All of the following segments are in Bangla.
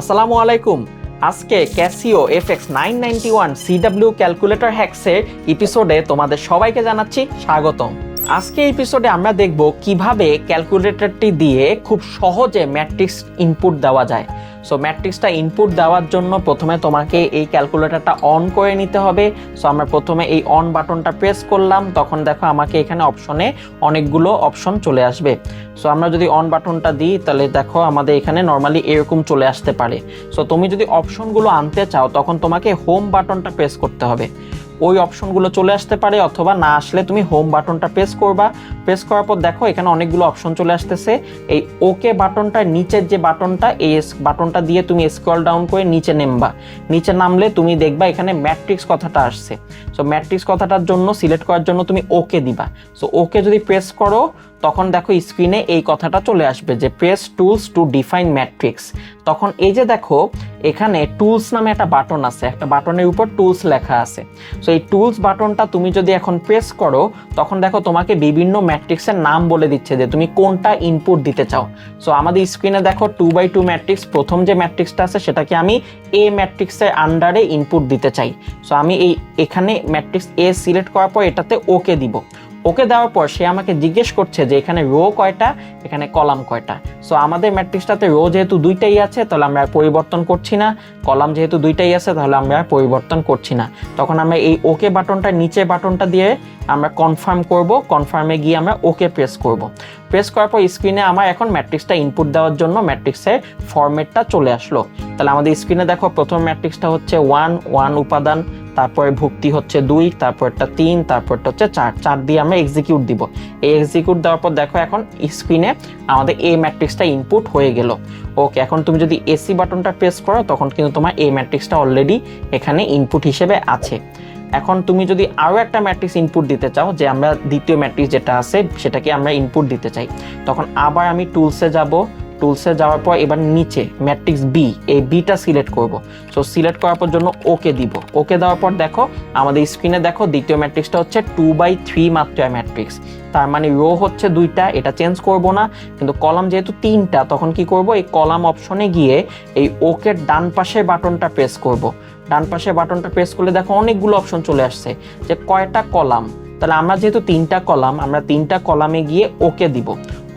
আসসালামু আলাইকুম। আজকে Casio F X nine ninety one CW calculator হ্যাক্সের এপিসোডে তোমাদের সবাইকে জানাচ্ছি স্বাগতম। আজকে এপিসোডে আমরা দেখব কীভাবে ক্যালকুলেটরটি দিয়ে খুব সহজে ম্যাট্রিক্স ইনপুট দেওয়া যায়। সো ম্যাট্রিক্সটা ইনপুট দেওয়ার জন্য প্রথমে তোমাকে এই ক্যালকুলেটারটা অন করে নিতে হবে। সো আমরা প্রথমে এই অন বাটনটা প্রেস করলাম, তখন দেখো আমাকে এখানে অপশনে অনেকগুলো অপশন চলে আসবে। সো আমরা যদি অন বাটনটা দিই, তাহলে দেখো আমাদের এখানে নর্মালি এরকম চলে আসতে পারে। সো তুমি যদি অপশনগুলো আনতে চাও, তখন তোমাকে হোম বাটনটা প্রেস করতে হবে। ওই অপশনগুলো চলে আসতে পারে, অথবা না আসলে তুমি হোম বাটনটা প্রেস করবা। প্রেস করার পর দেখো এখানে অনেকগুলো অপশন চলে আসতেছে। এই ওকে বাটনটার নিচের যে বাটনটা এই বাটনটা দিয়ে তুমি স্ক্রল ডাউন করে নিচে নেমবা। নিচে নামলে তুমি দেখবা এখানে ম্যাট্রিক্স কথাটা আসছে। সো ম্যাট্রিক্স কথাটার জন্য সিলেক্ট করার জন্য তুমি ওকে দিবা। সো ওকে যদি প্রেস করো তখন দেখো স্ক্রিনে এই কথাটা চলে আসবে যে press tools to define matrix তখন এই যে দেখো, এখানে টুলস নামে একটা বাটন আছে, একটা বাটনের উপর টুলস লেখা আছে। সো এই টুলস বাটনটা তুমি যদি এখন প্রেস করো, তখন দেখো তোমাকে বিভিন্ন ম্যাট্রিক্সের নাম বলে দিচ্ছে যে তুমি কোনটা ইনপুট দিতে চাও। সো আমাদের স্ক্রিনে দেখো টু বাই টু ম্যাট্রিক্স প্রথম যে ম্যাট্রিক্সটা আছে, সেটাকে আমি এ ম্যাট্রিক্সের আন্ডারে ইনপুট দিতে চাই। সো আমি এই এখানে ম্যাট্রিক্স এ সিলেক্ট করার পর এটাতে ওকে দিব। ওকে দেওয়ার পর সে আমাকে জিজ্ঞেস করছে যে এখানে রো কয়টা, এখানে কলাম কয়টা। সো আমাদের ম্যাট্রিক্সটাতে রো যেহেতু দুইটাই আছে, তাহলে আমরা পরিবর্তন করছি না। কলাম যেহেতু দুইটাই আছে, তাহলে আমরা পরিবর্তন করছি না। তখন আমরা এই ওকে বাটনটা, নিচে বাটনটা দিয়ে আমরা কনফার্ম করব। কনফার্মে গিয়ে আমরা ওকে প্রেস করব। প্রেস করার পর স্ক্রিনে আমার এখন ম্যাট্রিক্সটা ইনপুট দেওয়ার জন্য ম্যাট্রিক্সের ফরম্যাটটা চলে আসলো। তাহলে আমাদের স্ক্রিনে দেখো, প্রথম ম্যাট্রিক্সটা হচ্ছে ওয়ান ওয়ান উপাদান। তারপরে ভুক্তি হচ্ছে দুই, তারপরটা তিন, তারপরটা হচ্ছে চার। চার দিয়ে আমরা এক্সিকিউট দিব। এই এক্সিকিউট দেওয়ার পর দেখো এখন স্ক্রিনে আমাদের এই ম্যাট্রিক্সটা ইনপুট হয়ে গেল। ওকে এখন তুমি যদি এসি বাটনটা প্রেস করো, তখন কিন্তু তোমার এই ম্যাট্রিক্সটা অলরেডি এখানে ইনপুট হিসেবে আছে। এখন তুমি যদি আরও একটা ম্যাট্রিক্স ইনপুট দিতে চাও, যে আমরা দ্বিতীয় ম্যাট্রিক্স যেটা আছে, সেটাকে আমরা ইনপুট দিতে চাই। তখন আবার আমি টুলসে যাব। টুলসে যাওয়ার পর এবার নিচে ম্যাট্রিক্স বি এই বিটা সিলেক্ট করব। সো সিলেক্ট করার পর জন্য ওকে দিব। ওকে দেওয়ার পর দেখো, আমাদের স্ক্রিনে দেখো, দ্বিতীয় ম্যাট্রিক্সটা হচ্ছে টু বাই থ্রি মাত্রা ম্যাট্রিক্স তার মানে রো হচ্ছে দুইটা, এটা চেঞ্জ করব না। কিন্তু কলাম যেহেতু তিনটা, তখন কি করব? এই কলাম অপশনে গিয়ে এই ওকে ডান পাশের বাটনটা প্রেস করব। ডান পাশের বাটনটা প্রেস করলে দেখো, অনেকগুলো অপশন চলে আসছে। যে কয়টা কলাম তাহলে আমরা যেহেতু তিনটা কলাম আমরা তিনটা কলামে গিয়ে ওকে দিব।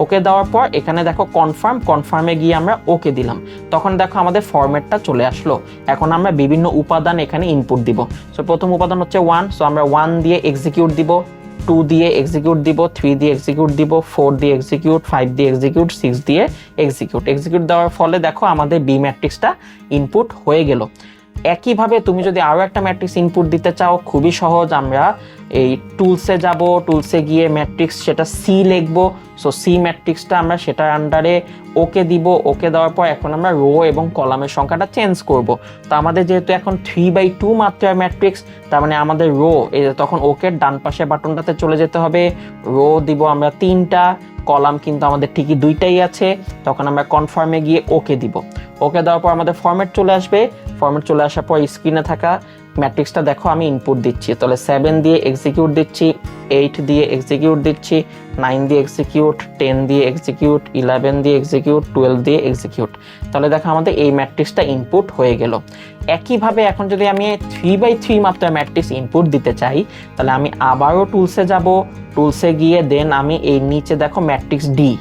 ওকে দেওয়ার পর এখানে দেখো কনফার্ম কনফার্মে গিয়ে আমরা ওকে দিলাম। তখন দেখো আমাদের ফরম্যাটটা চলে আসলো। এখন আমরা বিভিন্ন উপাদান এখানে ইনপুট দিব। সো প্রথম উপাদান হচ্ছে ওয়ান সো আমরা ওয়ান দিয়ে এক্সিকিউট দিব টু দিয়ে এক্সিকিউট দিব থ্রি দিয়ে এক্সিকিউট দিব ফোর দিয়ে এক্সিকিউট ফাইভ দিয়ে এক্সিকিউট সিক্স দিয়ে এক্সিকিউট এক্সিকিউট দেওয়ার ফলে দেখো আমাদের বি ম্যাট্রিক্সটা ইনপুট হয়ে গেল। একইভাবে তুমি যদি আরও একটা ম্যাট্রিক্স ইনপুট দিতে চাও, খুবই সহজ। আমরা এই টুলসে যাব টুলসে গিয়ে ম্যাট্রিক্স সেটা সি লিখব। সো সি ম্যাট্রিক্সটা আমরা সেটার আন্ডারে ওকে দিব ওকে দেওয়ার পর এখন আমরা রো এবং কলামের সংখ্যাটা চেঞ্জ করব। তো আমাদের যেহেতু এখন থ্রি বাই টু মাত্রার ম্যাট্রিক্স তার মানে আমাদের রো এই তখন ওকে ডান পাশে বাটনটাতে চলে যেতে হবে। রো দিব আমরা তিনটা কলাম কিন্তু আমাদের ঠিকই দুইটাই আছে। তখন আমরা কনফার্মে গিয়ে ওকে দিব। ওকে দেওয়ার পর আমাদের ফরম্যাট চলে আসবে। ফরম্যাট চলে আসার পর স্ক্রিনে থাকা। ম্যাট্রিক্সটা দেখো আমি ইনপুট দিচ্ছি। তাহলে সেভেন দিয়ে এক্সিকিউট দিচ্ছি এইট দিয়ে এক্সিকিউট দিচ্ছি নাইন দিয়ে এক্সিকিউট টেন দিয়ে এক্সিকিউট ইলেভেন দিয়ে এক্সিকিউট টুয়েলভ দিয়ে এক্সিকিউট তাহলে দেখো আমাদের এই ম্যাট্রিক্সটা ইনপুট হয়ে গেল। একইভাবে এখন যদি আমি থ্রি বাই থ্রি মাত্রা ম্যাট্রিক্স ইনপুট দিতে চাই, তাহলে আমি আবারও টুলসে যাব। টুলসে গিয়ে দেন আমি এই নিচে দেখো ম্যাট্রিক্স ডি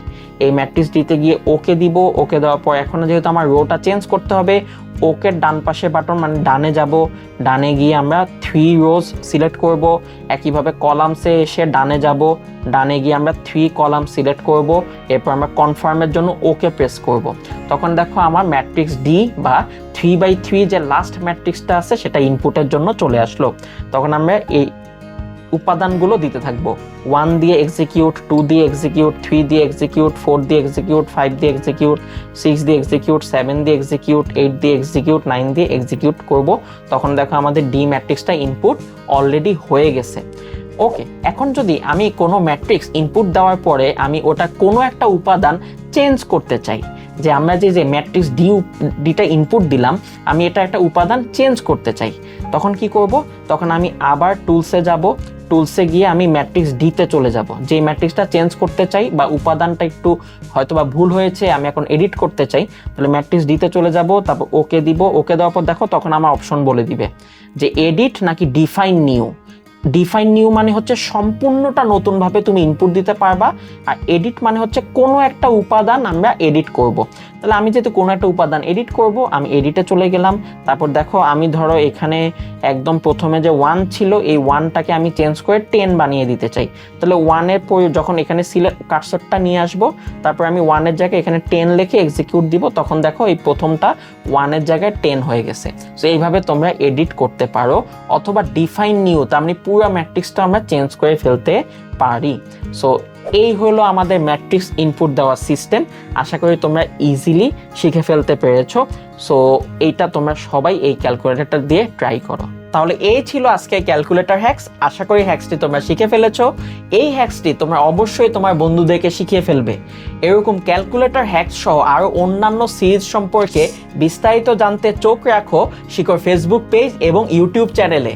এই ম্যাট্রিক্স ডিতে গিয়ে ওকে দিব। ওকে দেওয়ার পর এখন যেহেতু আমার রোটা চেঞ্জ করতে হবে ওকে ডান পাশে বাটন মানে ডানে যাব। ডানে গিয়ে আমরা থ্রি রোজ সিলেক্ট করব। একইভাবে কলামসে এসে ডানে যাব। ডানে গিয়ে আমরা থ্রি কলাম সিলেক্ট করব, এরপর আমরা কনফার্মের জন্য ওকে প্রেস করব। তখন দেখো আমার ম্যাট্রিক্স ডি বা থ্রি বাই থ্রি যে লাস্ট ম্যাট্রিক্সটা আছে, সেটা ইনপুটের জন্য চলে আসলো। তখন আমরা এই উপাদানগুলো দিতে থাকব। ওয়ান দিয়ে এক্সিকিউট টু দিয়ে এক্সিকিউট থ্রি দিয়ে এক্সিকিউট ফোর দিয়ে এক্সিকিউট ফাইভ দিয়ে এক্সিকিউট সিক্স দিয়ে এক্সিকিউট সেভেন দিয়ে এক্সিকিউট এইট দিয়ে এক্সিকিউট নাইন দিয়ে এক্সিকিউট করব। তখন দেখো আমাদের ডি ম্যাট্রিক্সটা ইনপুট অলরেডি হয়ে গেছে। ওকে এখন যদি আমি কোনো ম্যাট্রিক্স ইনপুট দেওয়ার পরে আমি ওটা কোনো একটা উপাদান চেঞ্জ করতে চাই, যে আমরা যে যে ম্যাট্রিক্স ডি ডিটা ইনপুট দিলাম, আমি এটা একটা উপাদান চেঞ্জ করতে চাই, তখন কি করব? তখন আমি আবার টুলসে যাব টুলসে গিয়ে আমি ম্যাট্রিক্স ডিতে চলে যাব, যে ম্যাট্রিক্সটা চেঞ্জ করতে চাই বা উপাদানটা একটু হয়তো বা ভুল হয়েছে, আমি এখন এডিট করতে চাই, তাহলে ম্যাট্রিক্স ডিতে চলে যাব, তারপর ওকে দিব ওকে দেওয়ার পর দেখো তখন আমার অপশন বলে দিবে, যে এডিট নাকি ডিফাইন নিউ ডিফাইন নিউ মানে হচ্ছে সম্পূর্ণটা নতুনভাবে তুমি ইনপুট দিতে পারবা, আর এডিট মানে হচ্ছে কোনো একটা উপাদান আমরা এডিট করব। তাহলে আমি যেহেতু কোনো একটা উপাদান এডিট করব, আমি এডিটে চলে গেলাম। তারপর দেখো, আমি ধরো এখানে একদম প্রথমে যে ওয়ান ছিল, এই ওয়ানটাকে আমি চেঞ্জ করে টেন বানিয়ে দিতে চাই। তাহলে ওয়ানের যখন এখানে সিলেক্ট কার্সরটা নিয়ে আসব, তারপর আমি ওয়ানের জায়গায় এখানে টেন লিখে এক্সিকিউট দিব, তখন দেখো এই প্রথমটা ওয়ানের জায়গায় টেন হয়ে গেছে। তো এইভাবে তোমরা এডিট করতে পারো, অথবা ডিফাইন নিউ তার মানে পুরো ম্যাট্রিক্সটা আমরা চেঞ্জ করে ফেলতে পারি। সো এই হলো আমাদের ম্যাট্রিক্স ইনপুট দেওয়ার সিস্টেম আশা করি তোমরা ইজিলি শিখে ফেলতে পেরেছ। সো এইটা তোমরা সবাই এই ক্যালকুলেটরটা দিয়ে ট্রাই করো। তাহলে এই ছিল আজকে ক্যালকুলেটর হ্যাক্স আশা করি হ্যাক্সটি তোমরা শিখে ফেলেছো। এই হ্যাক্সটি তোমরা অবশ্যই তোমার বন্ধুদেরকে শিখিয়ে ফেলবে। এরকম ক্যালকুলেটর হ্যাক্স সহ আরও অন্যান্য সিরিজ সম্পর্কে বিস্তারিত জানতে চোখ রাখো শিকর ফেসবুক পেজ এবং ইউটিউব চ্যানেলে